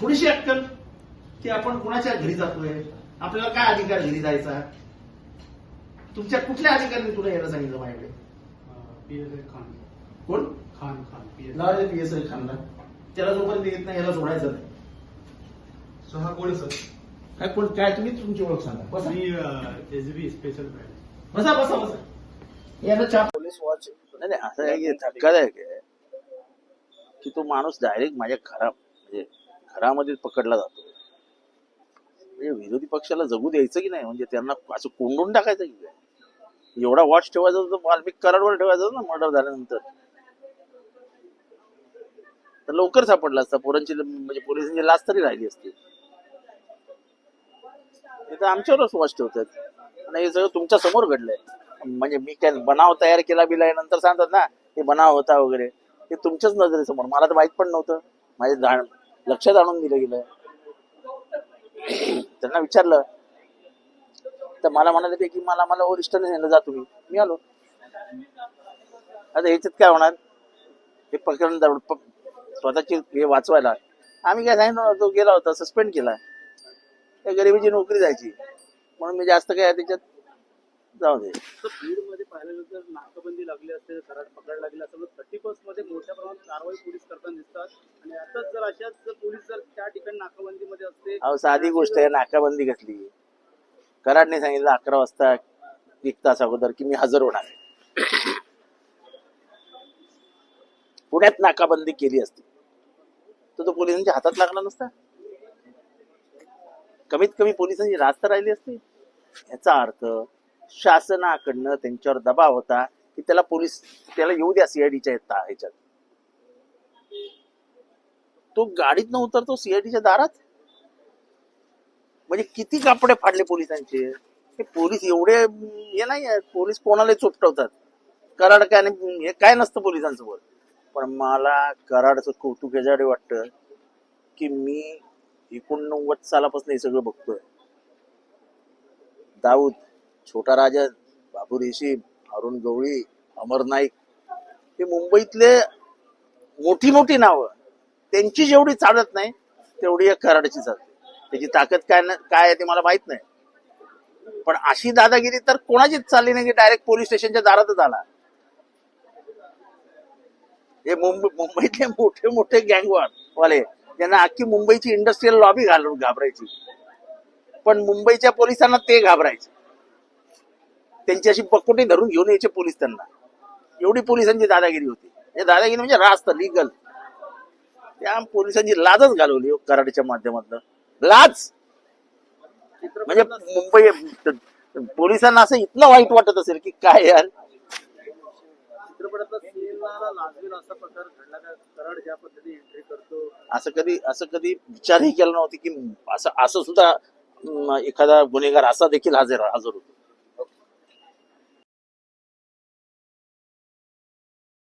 थोडीशी अक्कल की आपण कुणाच्या घरी जातोय? आपल्याला काय अधिकार घरी जायचा? तुमच्या कुठल्या अधिकाऱ्यांनी तुला यायला सांगितलं माझ्याकडे? खान. कोण? खान खान पी एस लावायचे पी एस आय खानला. त्याला जोपर्यंत येत नाही याला सोडायचं नाही. सहा कोण सर? काय कोण? काय तुम्ही? तुमची ओळख सांगा. बसा. मी एस बी स्पेशल बसा बसा बसा. याला चाप पोलीस वॉच नाही नाही, असं आहे की धक्कादायक आहे की तो माणूस डायरेक्ट माझ्या घरा म्हणजे घरामध्ये पकडला जातो. म्हणजे विरोधी पक्षाला जगू द्यायचं की नाही? म्हणजे त्यांना असं कोंडून टाकायचं की काय? एवढा वॉच ठेवायचा होता तो वाल्मिक कराडवर ठेवायचा ना मर्डर झाल्यानंतर. तर लवकर सापडला असता. पोरांची म्हणजे पोलिसांची लाच तरी राहिली असती. तर आमच्यावरच वॉच ठेवतात. आणि हे सगळं तुमच्यासमोर घडलंय. म्हणजे मी काय बनाव तयार केला बिला नंतर सांगतात ना हे बनाव होता वगैरे. हे तुमच्याच नजरेसमोर. मला तर माहीत पण नव्हतं. माझ्या जाण लक्षात आणून दिलं गेलं. त्यांना विचारलं तर मला म्हणाले ते की मला मला वरिष्ठाने नेलं जा तुम्ही. मी आलो. आता ह्याच्यात काय होणार? हे प्रकरण प- स्वतःची हे वाचवायला आम्ही काय सांगितलं तो गेला होता सस्पेंड केला. त्या गरिबीची नोकरी जायची. म्हणून मी जास्त काय त्याच्यात जाऊ दे. तर बीडमध्ये पाहिलं तर नाकाबंदी लागली असते कराड पकड लागली असं थर्टी मध्ये मोठ्या प्रमाणात कारवाई पोलीस करताना दिसतात. आणि आताच जर अशाच जर पोलीस जर त्या ठिकाणी नाकाबंदीमध्ये असते अहो साधी गोष्ट आहे नाकाबंदी घातली कराडने सांगितलं अकरा वाजता एक तास अगोदर की मी हजर होणार आहे. पुण्यात नाकाबंदी केली असती. तर तो पोलिसांच्या हातात लागला नसता? कमीत कमी पोलिसांची रास्त राहिली असती? याचा अर्थ शासनाकडनं त्यांच्यावर दबाव होता की त्याला पोलीस त्याला येऊ द्या सीआयडीच्या ह्याच्यात. तो गाडीत न उतरतो सीआयडीच्या दारात? म्हणजे किती कापडे फाडले पोलिसांचे? हे पोलीस एवढे हे नाही पोलीस कोणाला चोपटवतात. कराड काय नाही हे काय नसतं पोलिसांसोबत पण मला कराडचं कौतुक याच्याकडे वाटतं की मी एकोणनव्वद सालापासून हे सगळं बघतोय. दाऊद छोटा राजा बाबू रेशीम अरुण गवळी अमर नाईक हे मुंबईतले मोठी मोठी नावं. त्यांची जेवढी चालत नाही तेवढी या कराडची चालते. त्याची ताकद काय काय आहे ते मला माहीत नाही. पण अशी दादागिरी तर कोणाचीच चालली नाही की डायरेक्ट पोलीस स्टेशनच्या दारातच आला. हे मुंबई मुंबईतले मोठे मोठे गँगवार वाले ज्यांना अख्खी मुंबईची इंडस्ट्रीयल लॉबी घालून घाबरायची. पण मुंबईच्या पोलिसांना ते घाबरायचे. त्यांची अशी पकोटी धरून घेऊन यायचे पोलीस त्यांना. एवढी पोलिसांची दादागिरी होती. हे दादागिरी म्हणजे रास्त लिगल त्या पोलिसांची लाजच घालवली हो कराडच्या माध्यमातून. लाज. म्हणजे मुंबई पोलिसांना असं इतकं वाईट वाटत असेल की काय यार? असा कधी असं कधी विचारही केला नव्हती की असं असं सुद्धा एखादा गुन्हेगार असा देखील हजर हजर होतो.